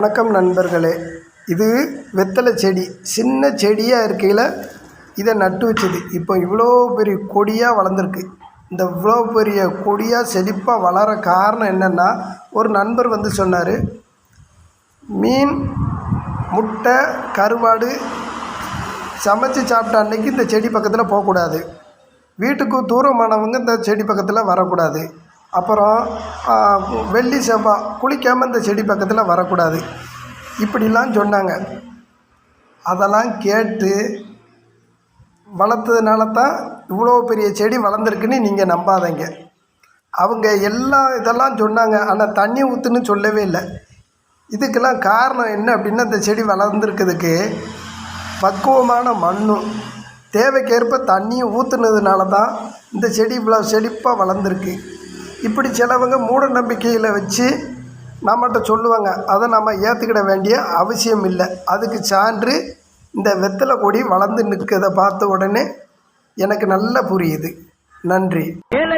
வணக்கம் நண்பர்களே. இது வெத்தலை செடி. சின்ன செடியாக இருக்கையில் இதை நட்டு வச்சது. இப்போ இவ்வளோ பெரிய கொடியாக வளர்ந்துருக்கு. இந்த இவ்வளோ பெரிய கொடியாக செழிப்பாக வளர காரணம் என்னென்னா ஒரு நண்பர் வந்து சொன்னார் மீன் முட்டை கருவாடு சமைச்சு சாப்பிட்ட அன்னைக்கு இந்த செடி பக்கத்தில் போகக்கூடாது. வீட்டுக்கு தூரமானவங்க இந்த செடி பக்கத்தில் வரக்கூடாது. அப்புறம் வெள்ளி செவ்வாய் குளிக்காமல் இந்த செடி பக்கத்தில் வரக்கூடாது. இப்படிலாம் சொன்னாங்க. அதெல்லாம் கேட்டு வளர்த்ததுனால தான் இவ்வளோ பெரிய செடி வளர்ந்துருக்குன்னு நீங்கள் நம்பாதீங்க. அவங்க எல்லா இதெல்லாம் சொன்னாங்க. ஆனால் தண்ணி ஊற்றுன்னு சொல்லவே இல்லை. இதுக்கெல்லாம் காரணம் என்ன அப்படின்னா இந்த செடி வளர்ந்துருக்கிறதுக்கு பக்குவமான மண்ணும் தேவைக்கேற்ப தண்ணியும் ஊற்றுனதுனால தான் இந்த செடி இவ்வளோ செழிப்பாக வளர்ந்துருக்கு. இப்படி சிலவங்க மூட நம்பிக்கையில் வச்சு நம்மகிட்ட சொல்லுவாங்க. அதை நம்ம ஏற்றுக்கிட வேண்டிய அவசியம் இல்லை. அதுக்கு சான்று இந்த வெத்தலை கொடி வளர்ந்து நிற்கிறத பார்த்த உடனே எனக்கு நல்லா புரியுது. நன்றி.